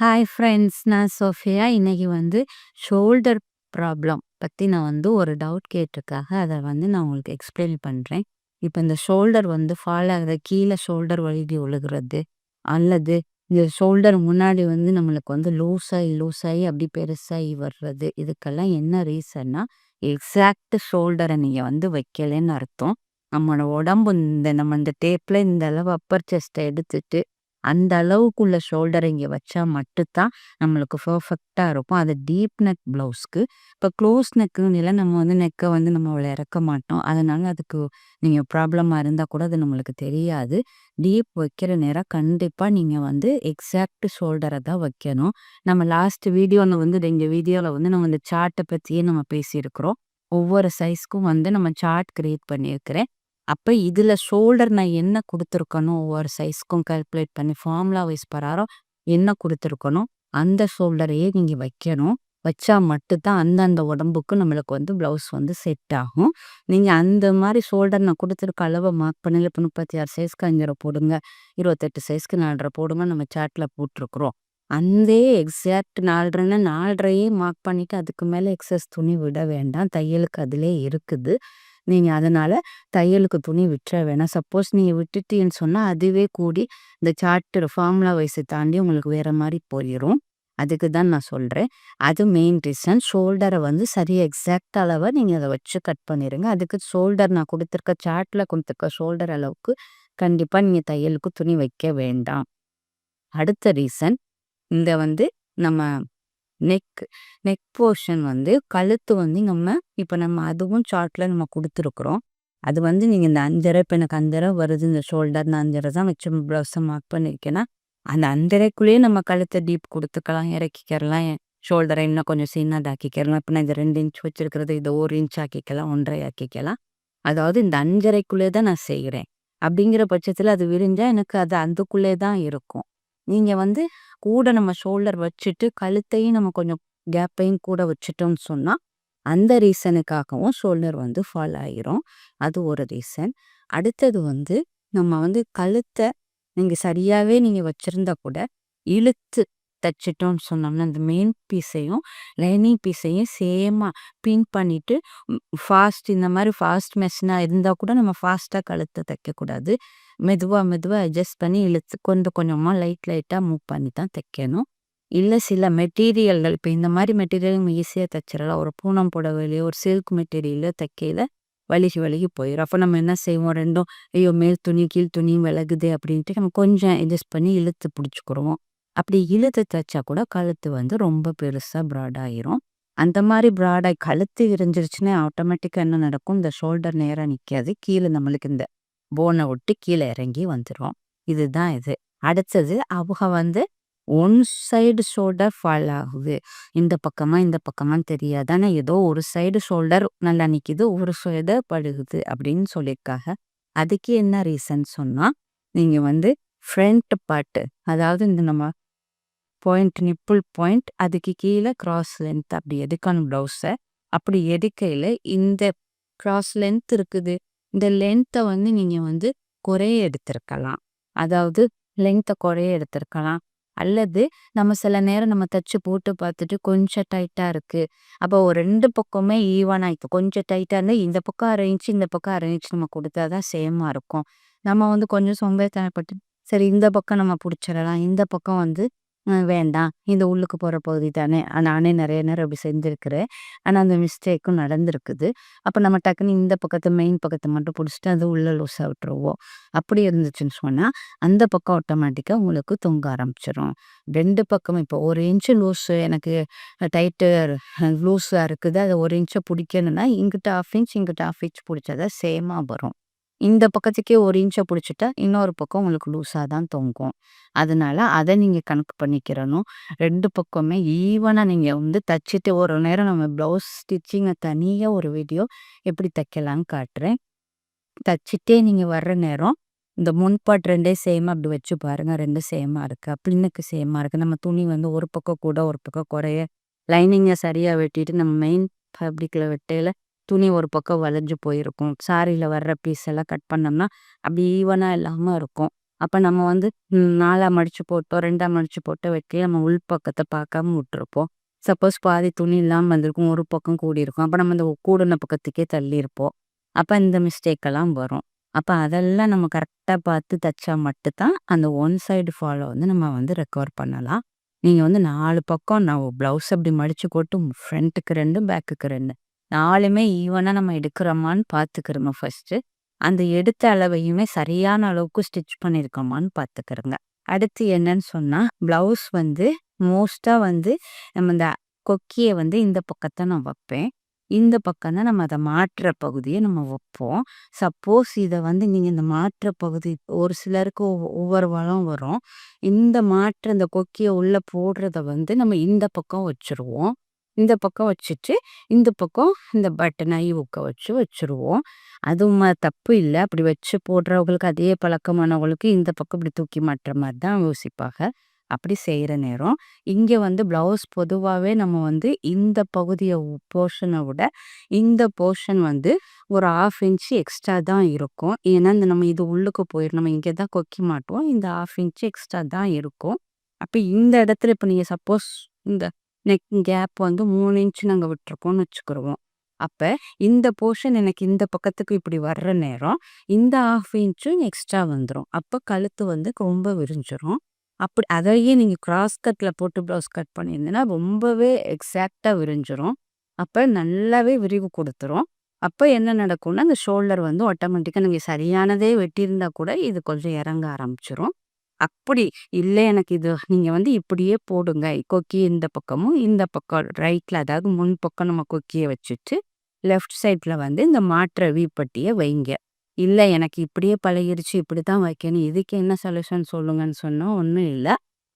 Hi friends நான் Sofia. இன்றைக்கி வந்து ஷோல்டர் ப்ராப்ளம் பற்றி நான் வந்து ஒரு டவுட் கேட்டிருக்காக. அதை வந்து நான் உங்களுக்கு எக்ஸ்பிளைன் பண்ணுறேன் இப்போ இந்த ஷோல்டர் வந்து ஃபால் ஆகுது கீழே ஷோல்டர் வழுகி ஒழுகிறது அல்லது இந்த ஷோல்டர் முன்னாடி வந்து நம்மளுக்கு வந்து லூஸாகி லூஸாகி அப்படி பெருசாகி வர்றது இதுக்கெல்லாம் என்ன ரீசன்னா எக்ஸாக்ட் ஷோல்டரை நீங்கள் வந்து வைக்கலைன்னு அர்த்தம். நம்மளோட உடம்பு இந்த நம்ம இந்த டேப்பில் இந்த அளவு அப்பர் செஸ்ட்டை எடுத்துட்டு அந்த அளவுக்குள்ள ஷோல்டர் இங்கே வச்சா மட்டும்தான் நம்மளுக்கு பர்ஃபெக்டாக இருக்கும். அது டீப் நெக் ப்ளவுஸ்க்கு. இப்போ க்ளோஸ் நெக்குன்னு நம்ம வந்து நெக்கை வந்து நம்ம அவ்வளோ இறக்க மாட்டோம். அதனால அதுக்கு நீங்கள் ப்ராப்ளமாக இருந்தால் கூட அது நம்மளுக்கு தெரியாது. டீப் வைக்கிற நேரம் கண்டிப்பாக நீங்கள் வந்து எக்ஸாக்ட் ஷோல்டரை தான் வைக்கணும். நம்ம லாஸ்ட் வீடியோவில் வந்து எங்கள் வீடியோவில் வந்து நம்ம இந்த சார்ட்டை பற்றியே நம்ம பேசியிருக்கிறோம். ஒவ்வொரு சைஸ்க்கும் வந்து நம்ம சார்ட் கிரியேட் பண்ணியிருக்கிறேன். அப்போ இதில் ஷோல்டர் நான் என்ன கொடுத்துருக்கணும் ஒவ்வொரு சைஸ்க்கும் கால்குலேட் பண்ணி ஃபார்முலா வைஸ் பராரம் என்ன கொடுத்துருக்கணும் அந்த ஷோல்டரையே நீங்கள் வைக்கணும். வச்சா மட்டும்தான் அந்தந்த உடம்புக்கு நம்மளுக்கு வந்து ப்ளவுஸ் வந்து செட் ஆகும். நீங்கள் அந்த மாதிரி ஷோல்டர் நான் கொடுத்துருக்க அளவை மார்க் பண்ணல இப்போ முப்பத்தி ஆறு சைஸ்க்கு அஞ்சரை போடுங்க இருபத்தெட்டு சைஸ்க்கு நாலரை போடுங்க நம்ம சாட்டில் போட்டிருக்குறோம். அந்த எக்ஸாக்ட் நாலரைன்னா நாலரையே மார்க் பண்ணிவிட்டு அதுக்கு மேலே எக்ஸஸ் துணி விட வேண்டாம். தையலுக்கு அதிலே இருக்குது. நீங்கள் அதனால் தையலுக்கு துணி விட்டுற வேணாம். சப்போஸ் நீங்கள் விட்டுட்டீங்கன்னு சொன்னால் அதுவே கூடி இந்த சார்ட்டு ஃபார்முலா வயசை தாண்டி உங்களுக்கு வேறு மாதிரி போயிடும் அதுக்கு தான் நான் சொல்கிறேன் அது மெயின் ரீசன் ஷோல்டரை வந்து சரியாக எக்ஸாக்ட் அளவை நீங்கள் அதை வச்சு கட் பண்ணிடுங்க அதுக்கு ஷோல்டர் நான் கொடுத்துருக்க சார்ட்டில் கொடுத்துருக்க ஷோல்டர் அளவுக்கு கண்டிப்பாக நீங்கள் தையலுக்கு துணி வைக்க வேண்டாம். அடுத்த ரீசன் இந்த வந்து நம்ம நெக் நெக் போர்ஷன் வந்து கழுத்து வந்து நம்ம இப்போ நம்ம அதுவும் சார்ட்டில் நம்ம கொடுத்துருக்குறோம். அது வந்து நீங்கள் இந்த அஞ்சரை இப்போ எனக்கு அஞ்சரை வருது இந்த ஷோல்டர் இந்த அஞ்சரை தான் வச்சு ப்ளவுஸை மார்க் பண்ணியிருக்கேன்னா அந்த அஞ்சரைக்குள்ளேயே நம்ம கழுத்தை டீப் கொடுத்துக்கலாம் இறக்கிக்கிறலாம் ஷோல்டரை இன்னும் கொஞ்சம் சின்னதாக்கிக்கலாம். இப்போ நான் இந்த ரெண்டு இன்ச் வச்சுருக்கிறது இதை ஒரு இன்ச் ஆக்கிக்கலாம் ஒன்றரை ஆக்கிக்கலாம். அதாவது இந்த அஞ்சரைக்குள்ளே தான் நான் செய்கிறேன் அப்படிங்கிற பட்சத்தில் அது விரிஞ்சால் எனக்கு அது அதுக்குள்ளே தான் இருக்கும். நீங்கள் வந்து கூட நம்ம ஷோல்டர் வச்சுட்டு கழுத்தையும் நம்ம கொஞ்சம் கேப்பையும் கூட வச்சுட்டோம்னு சொன்னால் அந்த ரீசனுக்காகவும் ஷோல்டர் வந்து ஃபால் ஆகிரும் அது ஒரு ரீசன். அடுத்தது வந்து நம்ம வந்து கழுத்தை நீங்கள் சரியாகவே நீங்கள் வச்சுருந்தா கூட இழுத்து தைச்சிட்டோம்னு சொன்னோம்னா அந்த மெயின் பீஸையும் லைனிங் பீஸையும் சேமாக பின் பண்ணிவிட்டு ஃபாஸ்ட் இந்த மாதிரி ஃபாஸ்ட் மெஷினாக இருந்தால் கூட நம்ம ஃபாஸ்ட்டாக கழுத்தை தைக்கக்கூடாது. மெதுவாக மெதுவாக அட்ஜஸ்ட் பண்ணி இழுத்து கொஞ்சம் கொஞ்சமாக லைட் லைட்டாக மூவ் பண்ணி தான் தைக்கணும். இல்லை சில மெட்டீரியல்கள் இப்போ இந்த மாதிரி மெட்டீரியல் நம்ம ஈஸியாக தைச்சிடலாம் ஒரு பூனம் புடவையிலையோ ஒரு சில்க் மெட்டீரியலோ தைக்கையில் வலிகி வலிகி போயிடும் அப்போ நம்ம என்ன செய்வோம்? ரெண்டும் ஐயோ மேல் துணி கீழ் துணி விலகுது அப்படின்ட்டு நம்ம கொஞ்சம் அட்ஜஸ்ட் பண்ணி இழுத்து பிடிச்சிக்கிறோம் அப்படி இழுத்து தைச்சா கூட கழுத்து வந்து ரொம்ப பெருசாக ப்ராடாயிரும் அந்த மாதிரி ப்ராடாகி கழுத்து விரிஞ்சிருச்சுன்னா ஆட்டோமேட்டிக்காக என்ன நடக்கும்? இந்த ஷோல்டர் நேராக நிற்காது கீழே நம்மளுக்கு இந்த போனை விட்டு கீழே இறங்கி வந்துடும் இதுதான் இது. அடுத்தது அவங்க வந்து ஒன் சைடு ஷோல்டர் ஃபால் ஆகுது. இந்த பக்கமா இந்த பக்கமான்னு தெரியாது. ஆனால் ஏதோ ஒரு சைடு ஷோல்டர் நல்லா நிற்கிது ஒரு சைடு படுகுது அப்படின்னு சொல்லியிருக்காங்க. அதுக்கு என்ன ரீசன் சொன்னால் நீங்கள் வந்து ஃப்ரண்ட் பார்ட்டு அதாவது இந்த நம்ம பாயிண்ட் நிப்புள் பாயிண்ட் அதுக்கு கீழே கிராஸ் லென்த் அப்படி எதுக்கணும் ப்ளவுஸை அப்படி எதுக்கையில் இந்த கிராஸ் லென்த் இருக்குது. இந்த லென்த்தை வந்து நீங்கள் வந்து குறைய எடுத்திருக்கலாம். அதாவது லென்த்தை குறைய எடுத்திருக்கலாம். அல்லது நம்ம சில நேரம் நம்ம தச்சு போட்டு பார்த்துட்டு கொஞ்சம் டைட்டாக இருக்குது அப்போ ஒரு ரெண்டு பக்கமே ஈவனாக இப்போ கொஞ்சம் டைட்டாக இருந்தால் இந்த பக்கம் அரை இன்ச்சு இந்த பக்கம் அரை நம்ம கொடுத்தா தான் சேமாக இருக்கும். நம்ம வந்து கொஞ்சம் சோம்பேறித்தனப்பட்டு சரி இந்த பக்கம் நம்ம பிடிச்சிடலாம். இந்த பக்கம் வந்து வேண்டாம். இந்த உள்ளுக்கு போகிற பகுதி தானே. நானே நிறைய நேரம் அப்படி செஞ்சுருக்கிறேன். ஆனால் அந்த மிஸ்டேக்கும் நடந்திருக்குது. அப்போ நம்ம டக்குன்னு இந்த பக்கத்தை மெயின் பக்கத்தை மட்டும் பிடிச்சிட்டு அது உள்ளே லூஸாக விட்டுருவோம். அப்படி இருந்துச்சுன்னு சொன்னால் அந்த பக்கம் ஆட்டோமேட்டிக்காக உங்களுக்கு தொங்க ஆரம்பிச்சிடும் ரெண்டு பக்கம் இப்போ ஒரு இன்ச்சு லூஸு எனக்கு டைட்டு லூஸாக இருக்குது. அதை ஒரு இன்ச்சை பிடிக்கணுன்னா இங்கிட்ட ஆஃப் இன்ச் இங்கிட்ட ஆஃப் இன்ச் பிடிச்சா சேமாக வரும். இந்த பக்கத்துக்கே ஒரு இன்ச்சை பிடிச்சிட்டா இன்னொரு பக்கம் உங்களுக்கு லூஸாக தான் தொங்கும். அதனால அதை நீங்கள் கணக்கு பண்ணிக்கிறணும். ரெண்டு பக்கமே ஈவனாக நீங்கள் வந்து தைச்சிட்டு ஒரு நேரம் நம்ம ப்ளவுஸ் ஸ்டிச்சிங்கை தனியாக ஒரு வீடியோ எப்படி தைக்கலான்னு காட்டுறேன். தைச்சிட்டே நீங்கள் வர்ற நேரம் இந்த முன்பாட் ரெண்டே சேமாக அப்படி வச்சு பாருங்கள் ரெண்டும் சேமாக இருக்குது பின்னுக்கு சேமாக இருக்குது நம்ம துணி வந்து ஒரு பக்கம் கூட ஒரு பக்கம் குறைய லைனிங்கை சரியாக வெட்டிட்டு நம்ம மெயின் ஃபேப்ரிக்கில் வெட்டையில் துணி ஒரு பக்கம் வளைஞ்சு போயிருக்கும். சாரியில் வர்ற பீஸ் எல்லாம் கட் பண்ணோம்னா அப்படி ஈவனாக இல்லாமல் இருக்கும். அப்போ நம்ம வந்து நாலாக மடித்து போட்டோம் ரெண்டாக மடித்து போட்டோ வைக்க நம்ம உள் பக்கத்தை பார்க்காம விட்டுருப்போம். சப்போஸ் பாதி துணி இல்லாமல் வந்திருக்கும் ஒரு பக்கம் கூடி இருக்கும் அப்போ நம்ம இந்த கூடின பக்கத்துக்கே தள்ளியிருப்போம். அப்போ இந்த மிஸ்டேக்கெல்லாம் வரும். அப்போ அதெல்லாம் நம்ம கரெக்டாக பார்த்து தைச்சா மட்டும்தான் அந்த ஒன் சைடு ஃபாலோ வந்து நம்ம வந்து ரெக்கவர் பண்ணலாம். நீங்கள் வந்து நாலு பக்கம் நான் ப்ளவுஸ் அப்படி மடித்து போட்டு ஃப்ரண்ட்டுக்கு ரெண்டு பேக்குக்கு ரெண்டு நாலுமே ஈவனாக நம்ம எடுக்கிறோமான்னு பார்த்துக்கிறோமா ஃபஸ்ட்டு அந்த எடுத்த அளவையுமே சரியான அளவுக்கு ஸ்டிச் பண்ணியிருக்கோமான்னு பார்த்துக்கிறோங்க அடுத்து என்னன்னு சொன்னால் ப்ளவுஸ் வந்து மோஸ்ட்டாக வந்து நம்ம இந்த கொக்கியை வந்து இந்த பக்கத்தை நான் வைப்பேன். இந்த பக்கம் தான் நம்ம அதை மாற்றுற பகுதியை நம்ம வைப்போம். சப்போஸ் இதை வந்து நீங்கள் இந்த மாற்ற பகுதி ஒரு சிலருக்கு ஒவ்வொரு வளம் வரும். இந்த மாற்று இந்த கொக்கியை உள்ளே போடுறத வந்து நம்ம இந்த பக்கம் வச்சுருவோம். இந்த பக்கம் வச்சுட்டு இந்த பக்கம் இந்த பட்டன் ஐ உக்க வச்சு வச்சுருவோம். அதுவும் தப்பு இல்லை. அப்படி வச்சு போடுறவங்களுக்கு அதே பழக்கமானவங்களுக்கு இந்த பக்கம் இப்படி தூக்கி மாட்டுற மாதிரி தான் யோசிப்பாங்க. அப்படி செய்கிற நேரம். இங்கே வந்து ப்ளவுஸ் பொதுவாகவே நம்ம வந்து இந்த பகுதியை போர்ஷனை விட இந்த போர்ஷன் வந்து ஒரு ஆஃப் இன்ச்சு எக்ஸ்ட்ரா தான் இருக்கும். ஏன்னா இந்த நம்ம இது உள்ளுக்கு போயிடும் நம்ம இங்கே தான் கொக்கி மாட்டுவோம். இந்த ஆஃப் இன்ச்சு எக்ஸ்ட்ரா தான் இருக்கும். அப்போ இந்த இடத்துல இப்போ நீங்கள் சப்போஸ் இந்த நெக் கேப் வந்து மூணு இன்ச்சு நாங்கள் விட்டுருக்கோம்னு வச்சுக்கிருவோம். அப்போ இந்த போர்ஷன் எனக்கு இந்த பக்கத்துக்கு இப்படி வர்ற நேரம் இந்த ஆஃப் இன்ச்சும் எக்ஸ்ட்ரா வந்துடும் அப்போ கழுத்து வந்து ரொம்ப விரிஞ்சிரும். அப்படி அதையே நீங்கள் கிராஸ் கட்டில் போட்டு ப்ளவுஸ் கட் பண்ணியிருந்தீங்கன்னா ரொம்பவே எக்ஸாக்டாக விரிஞ்சிரும். அப்போ நல்லாவே விரிவு கொடுத்துரும். அப்போ என்ன நடக்கும்னா அந்த ஷோல்டர் வந்து ஆட்டோமேட்டிக்காக நீங்கள் சரியானதே வெட்டியிருந்தா கூட இது கொஞ்சம் இறங்க ஆரம்பிச்சிரும். அப்படி இல்லை எனக்கு இது நீங்கள் வந்து இப்படியே போடுங்க. கொக்கி இந்த பக்கமும் இந்த பக்கம் ரைட்டில் அதாவது முன் பக்கம் நம்ம கொக்கியை வச்சுட்டு லெஃப்ட் சைடில் வந்து இந்த மாற்ற வீப்பட்டியை வைங்க. இல்லை எனக்கு இப்படியே பழகிருச்சு இப்படி தான் வைக்கணும் இதுக்கு என்ன சொல்யூஷன் சொல்லுங்கன்னு சொன்னால் ஒன்றும் இல்லை.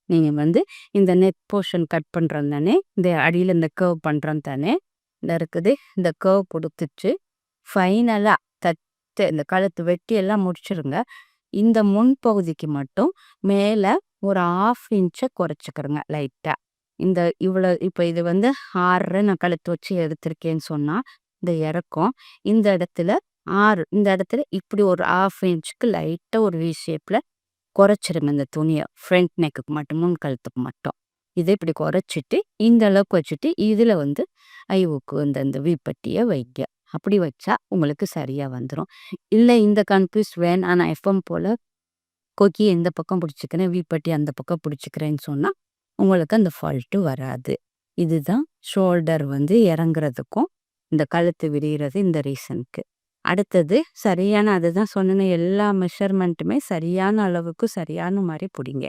நீங்கள் வந்து இந்த நெட் போர்ஷன் கட் பண்ணுறோம் தானே இந்த அடியில் இந்த கர்வ் பண்ணுறோம் தானே இந்த இருக்குது இந்த கர்வ் கொடுத்துட்டு ஃபைனலாக தட்டு இந்த கழுத்து வெட்டி எல்லாம் முடிச்சிருங்க. இந்த முன்பகுதிக்கு மட்டும் மேலே ஒரு ஆஃப் இன்ச்சை குறைச்சிக்கிறேங்க லைட்டாக இந்த இவ்வளோ இப்போ இது வந்து ஆறு நான் கழுத்து வச்சு எடுத்திருக்கேன்னு சொன்னால் இந்த இறக்கம் இந்த இடத்துல ஆறு இந்த இடத்துல இப்படி ஒரு ஆஃப் இன்ச்சுக்கு லைட்டாக ஒரு வி ஷேப்பில் குறைச்சிருங்க இந்த துணியை. ஃப்ரண்ட் நெக்குக்கு மட்டும் முன் கழுத்துக்கு மட்டும். இதை இப்படி குறைச்சிட்டு இந்த அளவுக்கு வச்சுட்டு இதில் வந்து ஐவுக்கு இந்த இந்த வீப்பட்டியை வைக்க அப்படி வச்சா உங்களுக்கு சரியாக வந்துடும் இல்லை இந்த கன்ஃபியூஸ் வேன் ஆனால் எஃப்எம் போல் கொக்கி எந்த பக்கம் பிடிச்சிக்கிறேன் வீப்பட்டி அந்த பக்கம் பிடிச்சிக்கிறேன்னு சொன்னால் உங்களுக்கு அந்த ஃபால்ட்டு வராது. இதுதான் ஷோல்டர் வந்து இறங்குறதுக்கும் இந்த கழுத்து விரிகிறது இந்த ரீசனுக்கு அடுத்தது சரியான அதுதான் சொன்ன எல்லா மெஷர்மெண்ட்டுமே சரியான அளவுக்கு சரியான மாதிரி பிடிங்க.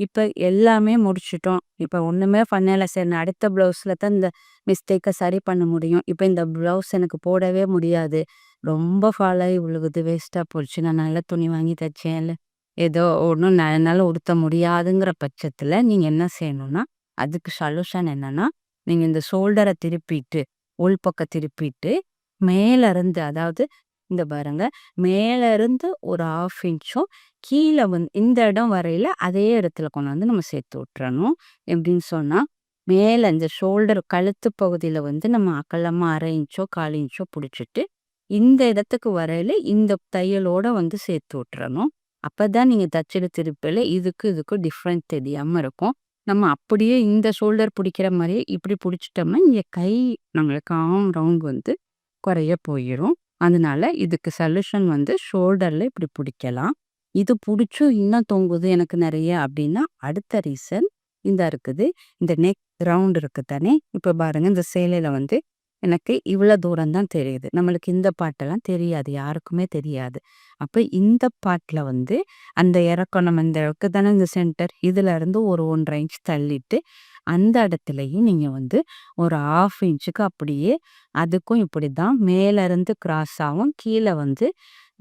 இப்போ எல்லாமே முடிச்சிட்டோம். இப்போ ஒன்றுமே பண்ணலை. சரி நான் அடுத்த ப்ளவுஸில் தான் இந்த மிஸ்டேக்கை சரி பண்ண முடியும். இப்போ இந்த ப்ளவுஸ் எனக்கு போடவே முடியாது. ரொம்ப ஃபாலாகி விழுகுது வேஸ்ட்டாக போச்சு. நான் நல்ல துணி வாங்கி தைச்சேன். ஏதோ ஒன்றும் என்னால் உடுத்த முடியாதுங்கிற பட்சத்தில் நீங்கள் என்ன செய்யணும்னா அதுக்கு சொல்யூஷன் என்னன்னா நீங்கள் இந்த ஷோல்டரை திருப்பிட்டு உள்பக்கம் திருப்பிட்டு மேலேருந்து அதாவது இந்த பாருங்க. மேல இருந்து ஒரு ஆஃப் இன்ச்சும் கீழே வந்து இந்த இடம் வரையில அதே இடத்துல கொண்டு வந்து நம்ம சேர்த்து விட்டுறணும். எப்படின்னு சொன்னா மேல இந்த ஷோல்டர் கழுத்து பகுதியில வந்து நம்ம அகலமா அரை இன்ச்சோ கால் இன்ச்சோ பிடிச்சிட்டு இந்த இடத்துக்கு வரையில இந்த தையலோட வந்து சேர்த்து விட்டுறணும். அப்பதான் நீங்க தச்சிட திருப்பில இதுக்கு இதுக்கும் டிஃப்ரெண்ட் தெரியாம இருக்கும். நம்ம அப்படியே இந்த ஷோல்டர் பிடிக்கிற மாதிரியே இப்படி பிடிச்சிட்டோம்னா இங்க கை நம்மளுக்கு ஆம் ரவுண்ட் வந்து குறைய போயிடும் அதனால இதுக்கு சொல்யூஷன் வந்து ஷோல்டரில் இப்படி பிடிக்கலாம். இது பிடிச்சும் இன்னும் தொங்குது எனக்கு நிறைய அப்படின்னா அடுத்த ரீசன் இந்த இருக்குது. இந்த நெக் ரவுண்ட் இருக்குது தானே? இப்போ பாருங்கள் இந்த சேலையில் வந்து எனக்கு இவ்வளோ தூரம் தான் தெரியுது. நம்மளுக்கு இந்த பாட்டெல்லாம் தெரியாது யாருக்குமே தெரியாது. அப்போ இந்த பாட்டில் வந்து அந்த இறக்கம் நம்ம இந்த இறக்கு தானே இந்த சென்டர் இதுலேருந்து ஒரு ஒன்றரை இன்ச் தள்ளிட்டு அந்த இடத்துலையும் நீங்கள் வந்து ஒரு ஆஃப் இன்ச்சுக்கு அப்படியே அதுக்கும் இப்படி தான் மேலேருந்து கிராஸ் ஆகும் கீழே வந்து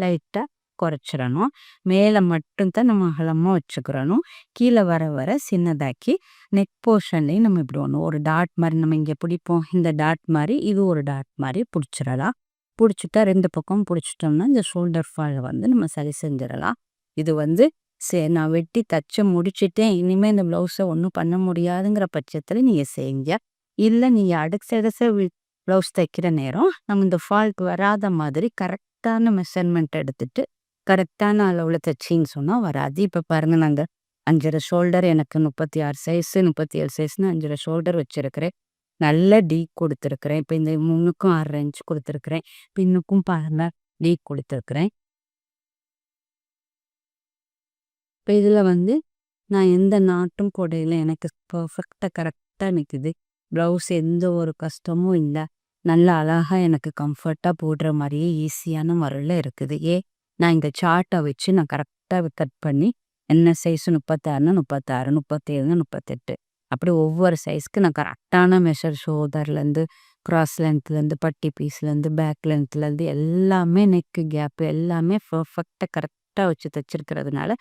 லைட்டாக குறைச்சிடணும். மேலே மட்டும்தான் நம்ம அகலமாக வச்சுக்கிறணும். கீழே வர வர சின்னதாக்கி நெக் போர்ஷன்லேயும் நம்ம இப்படி ஒன்று ஒரு டாட் மாதிரி நம்ம இங்கே பிடிப்போம். இந்த டாட் மாதிரி இது ஒரு டாட் மாதிரி பிடிச்சிடலாம். பிடிச்சிட்டா ரெண்டு பக்கம் பிடிச்சிட்டோம்னா இந்த ஷோல்டர் ஃபால் வந்து நம்ம சரி செஞ்சிடலாம். இது வந்து சரி நான் வெட்டி தச்சு முடிச்சுட்டேன். இனிமேல் இந்த ப்ளவுஸை ஒன்றும் பண்ண முடியாதுங்கிற பட்சத்தில் நீங்கள் செய்யுங்க இல்லை நீங்கள் அடுத்த ப்ளவுஸ் தைக்கிற நேரம் நம்ம இந்த ஃபால்ட் வராத மாதிரி கரெக்டான மெஷர்மெண்ட் எடுத்துட்டு கரெக்டான அளவுல தச்சீங்கன்னு சொன்னா வராது. இப்ப பாருங்க நாங்க அஞ்சரை ஷோல்டர் எனக்கு 36 சைஸு, 37 சைஸ்ன்னு 5 ஷோல்டர் வச்சிருக்கிறேன். நல்ல டீ கொடுத்துருக்குறேன். இப்போ இந்த முன்னுக்கும் 1/2 இன்ச் பின்னுக்கும் பாருங்க டீ கொடுத்துருக்குறேன். இப்போ இதில் வந்து நான் எந்த நாட்டும் போடையில எனக்கு பர்ஃபெக்டாக கரெக்டாக நிற்குது ப்ளவுஸ் எந்த ஒரு கஷ்டமும் இல்லை. நல்ல அழகாக எனக்கு கம்ஃபர்ட்டாக போடுற மாதிரியே ஈஸியான முறையில் இருக்குது. ஏ நான் இந்த சார்ட்டை வச்சு நான் கரெக்டாக கட் பண்ணி என்ன சைஸ் 36ன்னா 36, 37ன்னா 38 அப்படி ஒவ்வொரு சைஸ்க்கு நான் கரெக்டான மெஷர் ஷோல்டர்லேருந்து, கிராஸ் லென்த்லேருந்து, பட்டி பீஸ்லேருந்து, பேக் லென்த்லேருந்து எல்லாமே நெக்கு கேப்பு எல்லாமே பர்ஃபெக்டாக கரெக்டாக வச்சு தைச்சிருக்கிறதுனால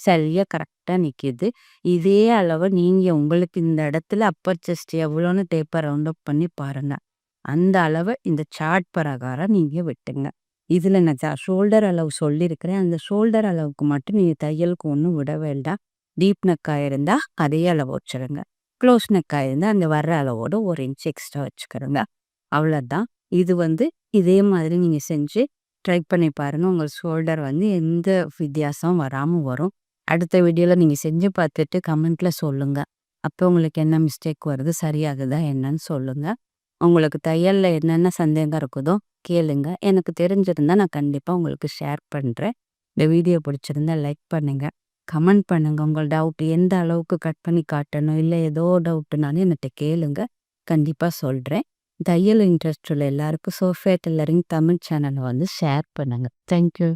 சரியாக கரெக்டாக நிற்கிது இதே அளவு நீங்கள் உங்களுக்கு இந்த இடத்துல அப்பர் செஸ்ட் எவ்வளோன்னு டேப்பை ரவுண்ட் அப் பண்ணி பாருங்கள் அந்த அளவை இந்த சார்ட் பிரகாரம் நீங்கள் வெட்டுங்க. இதில் நான் ஷோல்டர் அளவு சொல்லியிருக்கிறேன். அந்த ஷோல்டர் அளவுக்கு மட்டும் நீங்கள் தையலுக்கு ஒன்றும் விட வேண்டாம். டீப் நெக்காக இருந்தால் அதே அளவு வச்சுருங்க. க்ளோஸ் நெக்காக இருந்தால் அந்த வர்ற அளவோட ஒரு இன்ச் எக்ஸ்ட்ரா வச்சுக்கிறோங்க அவ்வளோதான். இது வந்து இதே மாதிரி நீங்கள் செஞ்சு ட்ரை பண்ணி பாருங்கள் உங்கள் ஷோல்டர் வந்து எந்த வித்தியாசம் வராமல் வரும். அடுத்த வீடியோவில் நீங்கள் செஞ்சு பார்த்துட்டு கமெண்ட்டில் சொல்லுங்கள் அப்போ உங்களுக்கு என்ன மிஸ்டேக் வருது, சரியாகுதா என்னன்னு சொல்லுங்கள் உங்களுக்கு தையலில் என்னென்ன சந்தேகம் இருக்குதோ கேளுங்க. எனக்கு தெரிஞ்சிருந்தால் நான் கண்டிப்பாக உங்களுக்கு ஷேர் பண்ணுறேன் இந்த வீடியோ பிடிச்சிருந்தா லைக் பண்ணுங்க. கமெண்ட் பண்ணுங்கள் உங்கள் டவுட் எந்த அளவுக்கு கட் பண்ணி காட்டணும், இல்லை ஏதோ டவுட்டுனாலும் என்கிட்ட கேளுங்க. கண்டிப்பாக சொல்கிறேன் தையல் இன்ட்ரெஸ்ட் உள்ள எல்லாருக்கும் சோஃபியா டெல்லரிங் தமிழ் சேனலை வந்து ஷேர் பண்ணுங்க. Thank you.